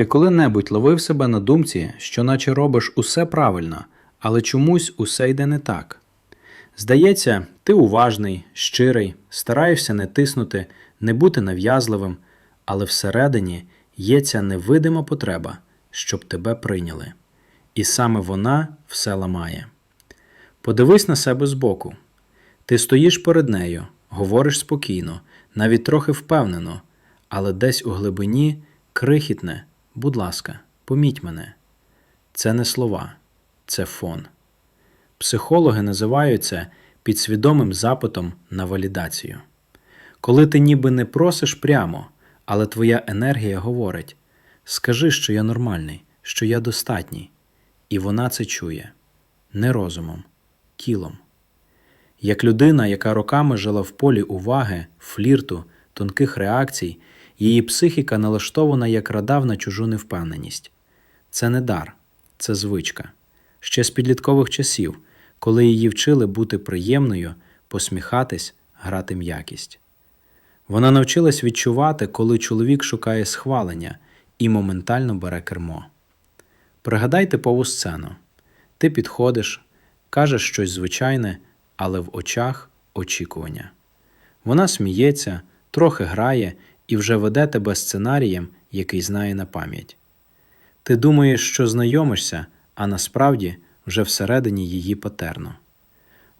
Ти коли-небудь ловив себе на думці, що наче робиш усе правильно, але чомусь усе йде не так. Здається, ти уважний, щирий, стараєшся не тиснути, не бути нав'язливим, але всередині є ця невидима потреба, щоб тебе прийняли. І саме вона все ламає. Подивись на себе збоку. Ти стоїш перед нею, говориш спокійно, навіть трохи впевнено, але десь у глибині крихітне, будь ласка, поміть мене. Це не слова, це фон. Психологи називають це підсвідомим запитом на валідацію. Коли ти ніби не просиш прямо, але твоя енергія говорить: скажи, що я нормальний, що я достатній, і вона це чує не розумом, тілом. Як людина, яка роками жила в полі уваги, флірту, тонких реакцій, її психіка налаштована як радав на чужу невпевненість. Це не дар, це звичка. Ще з підліткових часів, коли її вчили бути приємною, посміхатись, грати м'якість. Вона навчилась відчувати, коли чоловік шукає схвалення і моментально бере кермо. Пригадай типову сцену. Ти підходиш, кажеш щось звичайне, але в очах очікування. Вона сміється, трохи грає і вже веде тебе сценарієм, який знає на пам'ять. Ти думаєш, що знайомишся, а насправді вже всередині її патерну.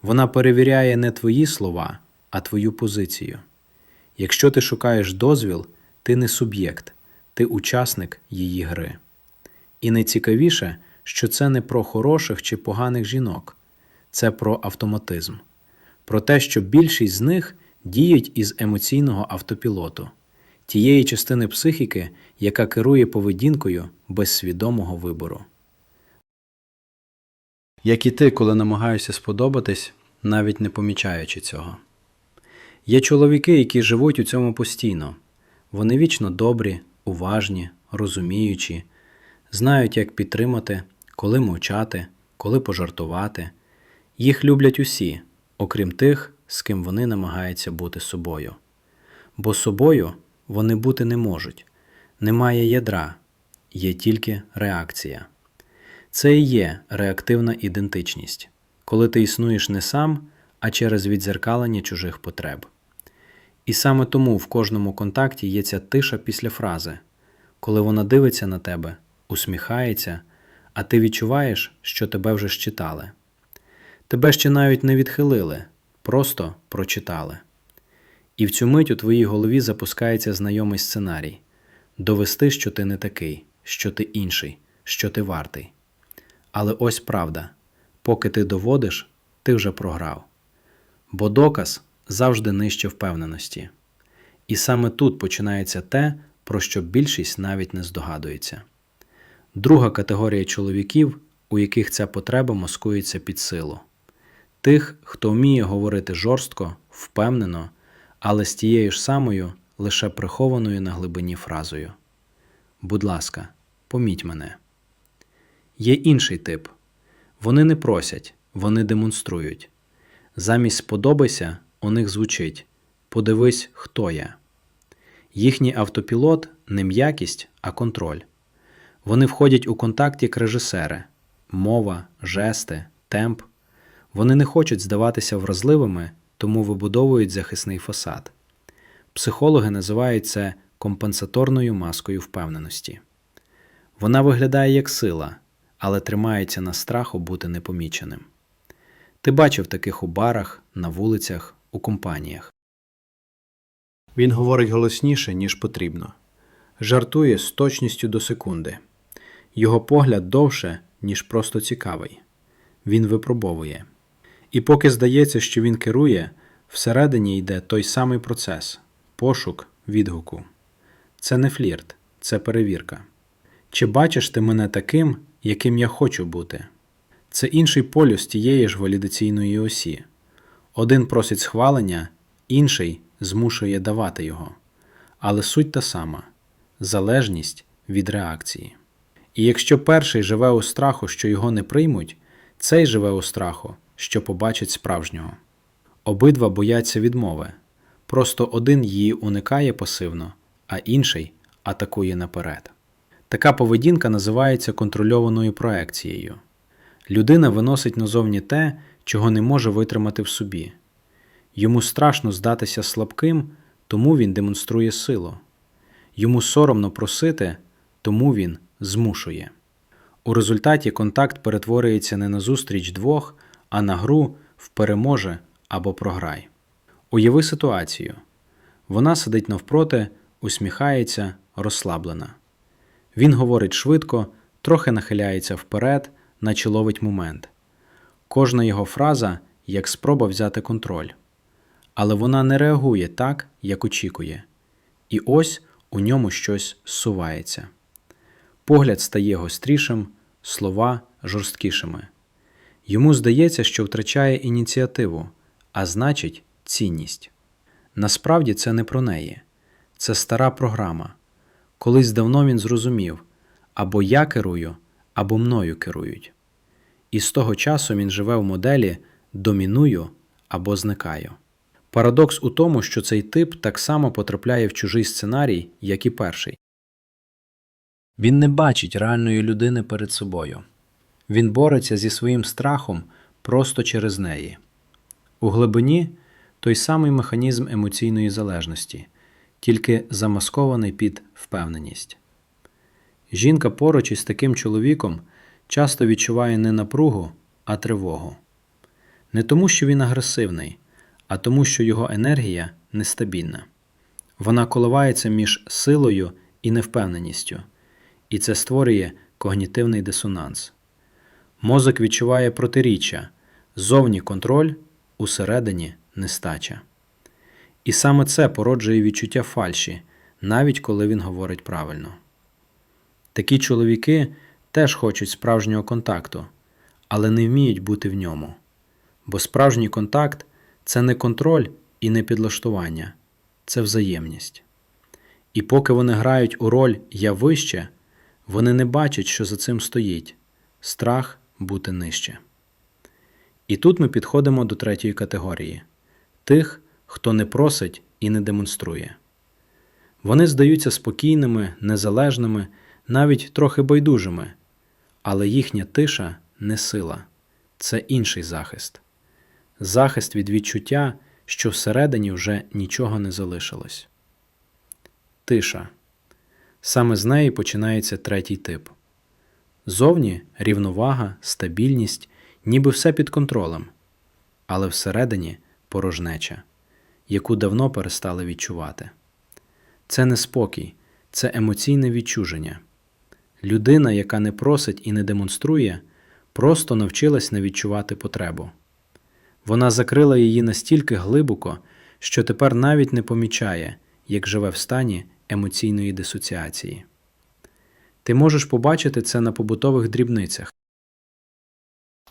Вона перевіряє не твої слова, а твою позицію. Якщо ти шукаєш дозвіл, ти не суб'єкт, ти учасник її гри. І найцікавіше, що це не про хороших чи поганих жінок, це про автоматизм, про те, що більшість з них діють із емоційного автопілоту, тієї частини психіки, яка керує поведінкою без свідомого вибору. Як і ти, коли намагаюся сподобатись, навіть не помічаючи цього. Є чоловіки, які живуть у цьому постійно. Вони вічно добрі, уважні, розуміючі, знають, як підтримати, коли мовчати, коли пожартувати. Їх люблять усі, окрім тих, з ким вони намагаються бути собою. Бо собою вони бути не можуть. Немає ядра, є тільки реакція. Це і є реактивна ідентичність, коли ти існуєш не сам, а через відзеркалення чужих потреб. І саме тому в кожному контакті є ця тиша після фрази, коли вона дивиться на тебе, усміхається, а ти відчуваєш, що тебе вже щитали. Тебе ще навіть не відхилили, просто прочитали. І в цю мить у твоїй голові запускається знайомий сценарій довести, що ти не такий, що ти інший, що ти вартий. Але ось правда поки ти доводиш, ти вже програв. Бо доказ завжди нижче впевненості. І саме тут починається те, про що більшість навіть не здогадується. Друга категорія чоловіків, у яких ця потреба маскується під силу тих, хто вміє говорити жорстко, впевнено, але з тією ж самою, лише прихованою на глибині фразою. Будь ласка, поміть мене. Є інший тип. Вони не просять, вони демонструють. Замість сподобайся у них звучить Подивись, хто я. Їхній автопілот не м'якість, а контроль. Вони входять у контакт як режисери, мова, жести, темп. Вони не хочуть здаватися вразливими, тому вибудовують захисний фасад. Психологи називають це компенсаторною маскою впевненості. Вона виглядає як сила, але тримається на страху бути непоміченим. Ти бачив таких у барах, на вулицях, у компаніях. Він говорить голосніше, ніж потрібно, жартує з точністю до секунди. Його погляд довше, ніж просто цікавий. Він випробовує. І поки здається, що він керує, всередині йде той самий процес пошук відгуку. Це не флірт, це перевірка. Чи бачиш ти мене таким, яким я хочу бути? Це інший полюс тієї ж валідаційної осі. Один просить схвалення, інший змушує давати його. Але суть та сама залежність від реакції. І якщо перший живе у страху, що його не приймуть, цей живе у страху, що побачить справжнього. Обидва бояться відмови. Просто один її уникає пасивно, а інший атакує наперед. Така поведінка називається контрольованою проекцією. Людина виносить назовні те, чого не може витримати в собі. Йому страшно здатися слабким, тому він демонструє силу. Йому соромно просити, тому він змушує. У результаті контакт перетворюється не на зустріч двох, а на гру в переможе або програй. Уяви ситуацію. Вона сидить навпроти, усміхається, розслаблена. Він говорить швидко, трохи нахиляється вперед, наче ловить момент. Кожна його фраза як спроба взяти контроль. Але вона не реагує так, як очікує. І ось у ньому щось зсувається. Погляд стає гострішим, слова жорсткішими. Йому здається, що втрачає ініціативу, а значить, цінність. Насправді це не про неї, це стара програма. Колись давно він зрозумів або я керую, або мною керують. І з того часу він живе в моделі доміную або зникаю. Парадокс у тому, що цей тип так само потрапляє в чужий сценарій, як і перший. Він не бачить реальної людини перед собою. Він бореться зі своїм страхом просто через неї. У глибині той самий механізм емоційної залежності, тільки замаскований під впевненість. Жінка поруч із таким чоловіком часто відчуває не напругу, а тривогу. Не тому, що він агресивний, а тому, що його енергія нестабільна. Вона коливається між силою і невпевненістю, і це створює когнітивний дисонанс. Мозок відчуває протиріччя, зовні контроль, усередині нестача. І саме це породжує відчуття фальші, навіть коли він говорить правильно. Такі чоловіки теж хочуть справжнього контакту, але не вміють бути в ньому. Бо справжній контакт це не контроль і не підлаштування, це взаємність. І поки вони грають у роль я вище, вони не бачать, що за цим стоїть страх бути нижче. І тут ми підходимо до третьої категорії тих, хто не просить і не демонструє. Вони здаються спокійними, незалежними, навіть трохи байдужими, але їхня тиша не сила, це інший захист захист від відчуття, що всередині вже нічого не залишилось. Тиша. Саме з неї починається третій тип. Зовні рівновага, стабільність, ніби все під контролем, але всередині порожнеча, яку давно перестали відчувати. Це не спокій, це емоційне відчуження. Людина, яка не просить і не демонструє, просто навчилась не відчувати потребу. Вона закрила її настільки глибоко, що тепер навіть не помічає, як живе в стані емоційної дисоціації. Ти можеш побачити це на побутових дрібницях.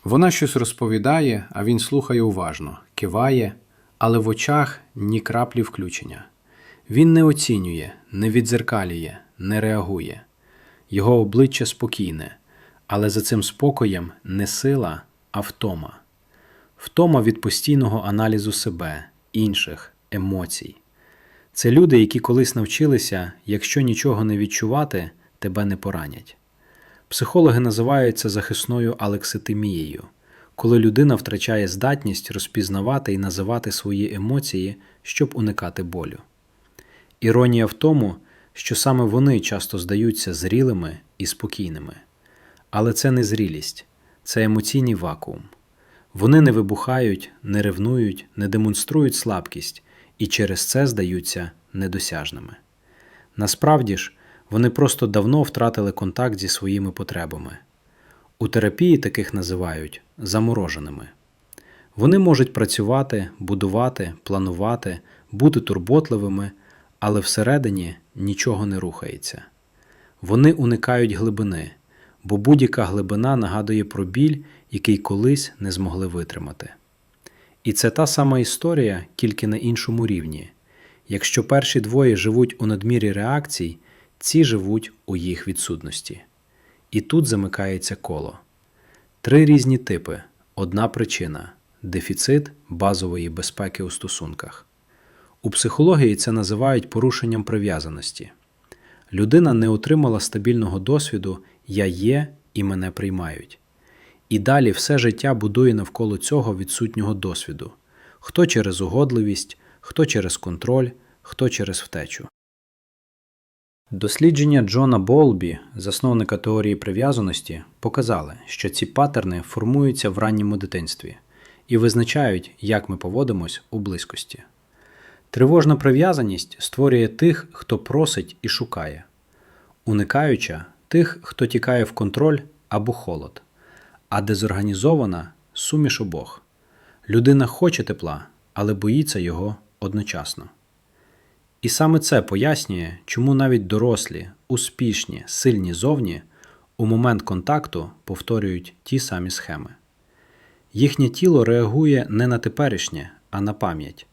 Вона щось розповідає, а він слухає уважно, киває, але в очах ні краплі включення. Він не оцінює, не відзеркалює, не реагує. Його обличчя спокійне, але за цим спокоєм не сила, а втома. Втома від постійного аналізу себе, інших, емоцій. Це люди, які колись навчилися, якщо нічого не відчувати, тебе не поранять. Психологи називають це захисною алекситимією, коли людина втрачає здатність розпізнавати і називати свої емоції, щоб уникати болю. Іронія в тому, що саме вони часто здаються зрілими і спокійними. Але це не зрілість, це емоційний вакуум. Вони не вибухають, не ревнують, не демонструють слабкість і через це здаються недосяжними. Насправді ж, вони просто давно втратили контакт зі своїми потребами. У терапії таких називають замороженими. Вони можуть працювати, будувати, планувати, бути турботливими, але всередині нічого не рухається. Вони уникають глибини, бо будь-яка глибина нагадує про біль, який колись не змогли витримати. І це та сама історія, тільки на іншому рівні. Якщо перші двоє живуть у надмірі реакцій, ці живуть у їх відсутності. І тут замикається коло. Три різні типи, одна причина дефіцит базової безпеки у стосунках. У психології це називають порушенням прив'язаності. людина не отримала стабільного досвіду Я є і мене приймають. І далі все життя будує навколо цього відсутнього досвіду хто через угодливість, хто через контроль, хто через втечу. Дослідження Джона Болбі, засновника теорії прив'язаності, показали, що ці паттерни формуються в ранньому дитинстві і визначають, як ми поводимось у близькості. Тривожна прив'язаність створює тих, хто просить і шукає, уникаюча тих, хто тікає в контроль або холод, а дезорганізована суміш обох. Людина хоче тепла, але боїться його одночасно. І саме це пояснює, чому навіть дорослі, успішні, сильні зовні у момент контакту повторюють ті самі схеми. Їхнє тіло реагує не на теперішнє, а на пам'ять.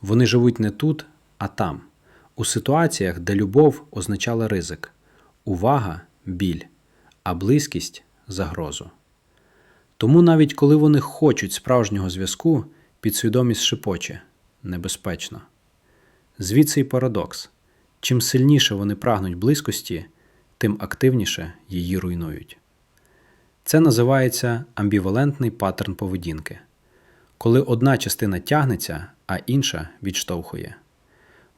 Вони живуть не тут, а там, у ситуаціях, де любов означала ризик, увага біль, а близькість загрозу. Тому навіть коли вони хочуть справжнього зв'язку, підсвідомість шепоче небезпечно. Звідси й парадокс чим сильніше вони прагнуть близькості, тим активніше її руйнують. Це називається амбівалентний паттерн поведінки, коли одна частина тягнеться, а інша відштовхує.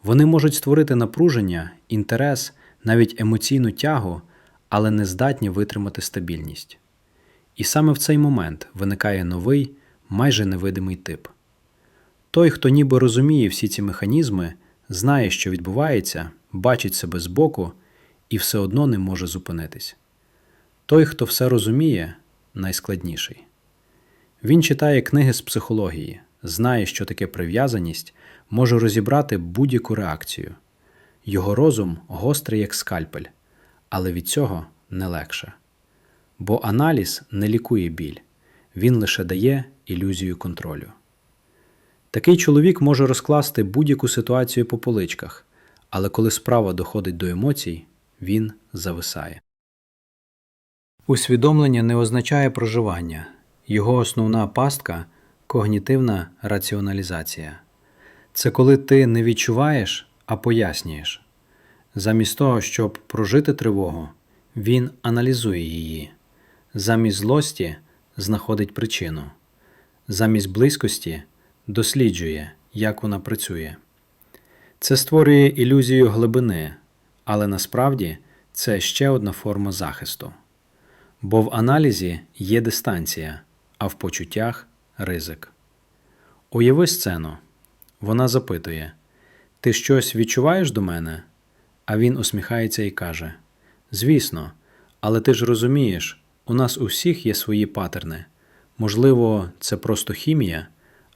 Вони можуть створити напруження, інтерес, навіть емоційну тягу, але не здатні витримати стабільність. І саме в цей момент виникає новий, майже невидимий тип. Той, хто ніби розуміє всі ці механізми, знає, що відбувається, бачить себе збоку і все одно не може зупинитись. Той, хто все розуміє, найскладніший. Він читає книги з психології, знає, що таке прив'язаність, може розібрати будь-яку реакцію. Його розум гострий, як скальпель, але від цього не легше. Бо аналіз не лікує біль, він лише дає ілюзію контролю. Такий чоловік може розкласти будь-яку ситуацію по поличках, але коли справа доходить до емоцій, він зависає. Усвідомлення не означає проживання, його основна пастка когнітивна раціоналізація. Це коли ти не відчуваєш, а пояснюєш. Замість того, щоб прожити тривогу, він аналізує її, замість злості знаходить причину, замість близькості досліджує, як вона працює. Це створює ілюзію глибини, але насправді це ще одна форма захисту. Бо в аналізі є дистанція, а в почуттях ризик. Уяви сцену. Вона запитує: Ти щось відчуваєш до мене? А він усміхається і каже: Звісно, але ти ж розумієш, у нас у всіх є свої патерни. Можливо, це просто хімія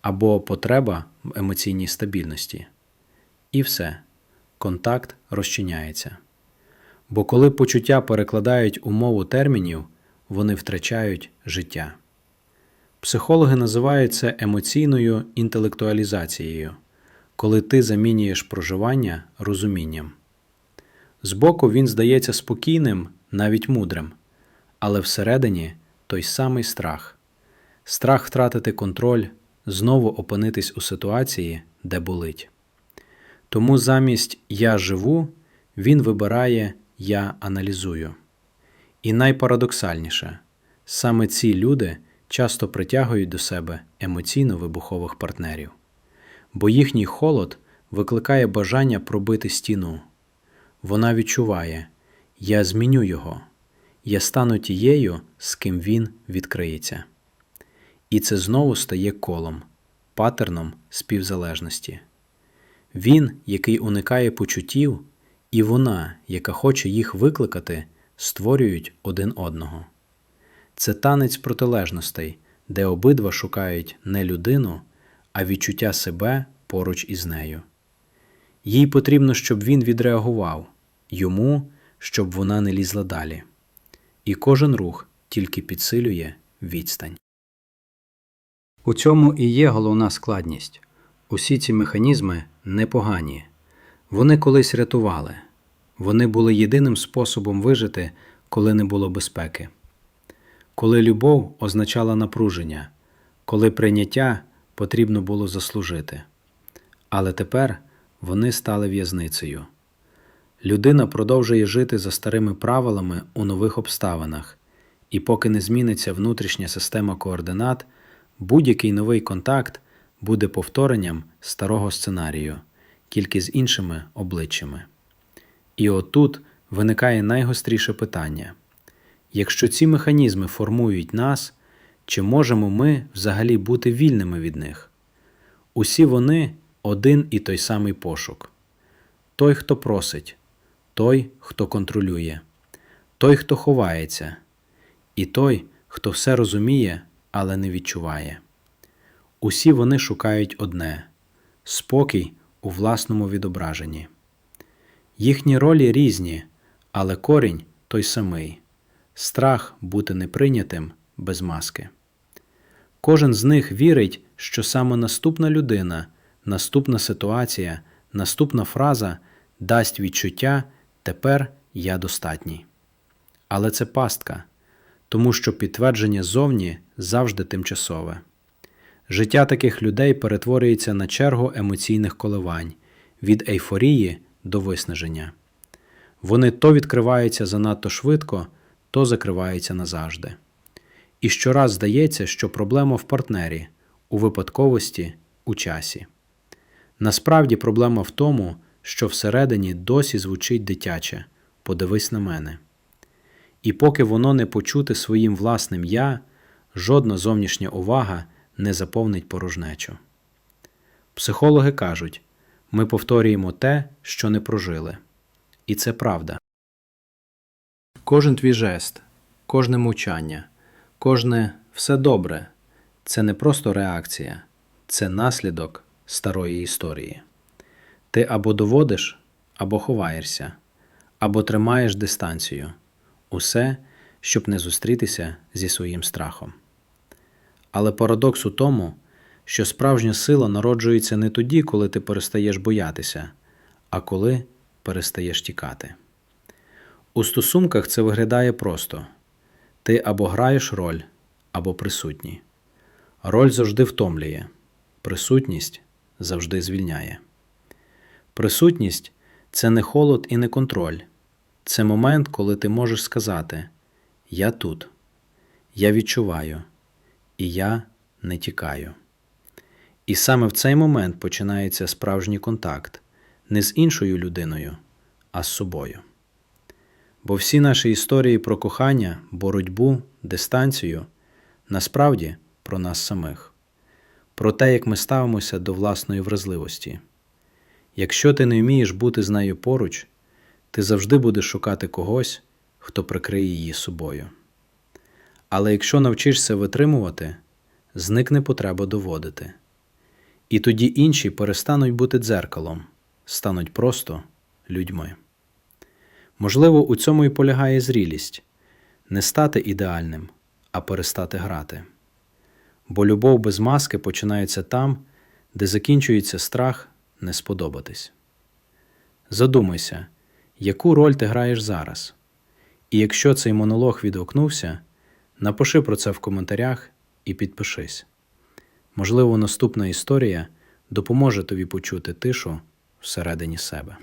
або потреба в емоційній стабільності. І все, контакт розчиняється. Бо коли почуття перекладають умову термінів, вони втрачають життя. Психологи називають це емоційною інтелектуалізацією, коли ти замінюєш проживання розумінням. Збоку він здається спокійним, навіть мудрим, але всередині той самий страх страх втратити контроль, знову опинитись у ситуації, де болить. Тому замість я живу він вибирає я аналізую. І найпарадоксальніше саме ці люди часто притягують до себе емоційно вибухових партнерів, бо їхній холод викликає бажання пробити стіну. Вона відчуває Я зміню його, я стану тією, з ким він відкриється. І це знову стає колом, патерном співзалежності. Він, який уникає почуттів, і вона, яка хоче їх викликати, створюють один одного. Це танець протилежностей, де обидва шукають не людину, а відчуття себе поруч із нею. Їй потрібно, щоб він відреагував, йому, щоб вона не лізла далі. І кожен рух тільки підсилює відстань. У цьому і є головна складність. Усі ці механізми непогані. Вони колись рятували, вони були єдиним способом вижити, коли не було безпеки, коли любов означала напруження, коли прийняття потрібно було заслужити. Але тепер вони стали в'язницею. Людина продовжує жити за старими правилами у нових обставинах, і поки не зміниться внутрішня система координат, будь-який новий контакт буде повторенням старого сценарію, тільки з іншими обличчями. І отут виникає найгостріше питання: якщо ці механізми формують нас, чи можемо ми взагалі бути вільними від них? Усі вони один і той самий пошук. Той, хто просить, той, хто контролює, той, хто ховається, і той, хто все розуміє, але не відчуває. Усі вони шукають одне спокій у власному відображенні. Їхні ролі різні, але корінь той самий страх бути неприйнятим без маски. Кожен з них вірить, що саме наступна людина, наступна ситуація, наступна фраза дасть відчуття тепер я достатній. Але це пастка, тому що підтвердження зовні завжди тимчасове. Життя таких людей перетворюється на чергу емоційних коливань від ейфорії до виснаження. Вони то відкриваються занадто швидко, то закриваються назавжди. І щораз здається, що проблема в партнері, у випадковості, у часі. Насправді проблема в тому, що всередині досі звучить дитяче подивись на мене. І поки воно не почуте своїм власним я, жодна зовнішня увага не заповнить порожнечу. Психологи кажуть ми повторюємо те, що не прожили. І це правда. Кожен твій жест, кожне мовчання, кожне все добре це не просто реакція, це наслідок старої історії. Ти або доводиш, або ховаєшся, або тримаєш дистанцію усе, щоб не зустрітися зі своїм страхом. Але парадокс у тому, що справжня сила народжується не тоді, коли ти перестаєш боятися, а коли перестаєш тікати. У стосунках це виглядає просто ти або граєш роль, або присутній. Роль завжди втомлює, присутність завжди звільняє. Присутність це не холод і не контроль, це момент, коли ти можеш сказати Я тут, я відчуваю, і я не тікаю. І саме в цей момент починається справжній контакт не з іншою людиною, а з собою. Бо всі наші історії про кохання, боротьбу, дистанцію насправді про нас самих, про те, як ми ставимося до власної вразливості. Якщо ти не вмієш бути з нею поруч, ти завжди будеш шукати когось, хто прикриє її собою. Але якщо навчишся витримувати, зникне потреба доводити. І тоді інші перестануть бути дзеркалом, стануть просто людьми. Можливо, у цьому і полягає зрілість не стати ідеальним, а перестати грати. Бо любов без маски починається там, де закінчується страх не сподобатись. Задумайся, яку роль ти граєш зараз. І якщо цей монолог відгукнувся, напиши про це в коментарях і підпишись. Можливо, наступна історія допоможе тобі почути тишу всередині себе.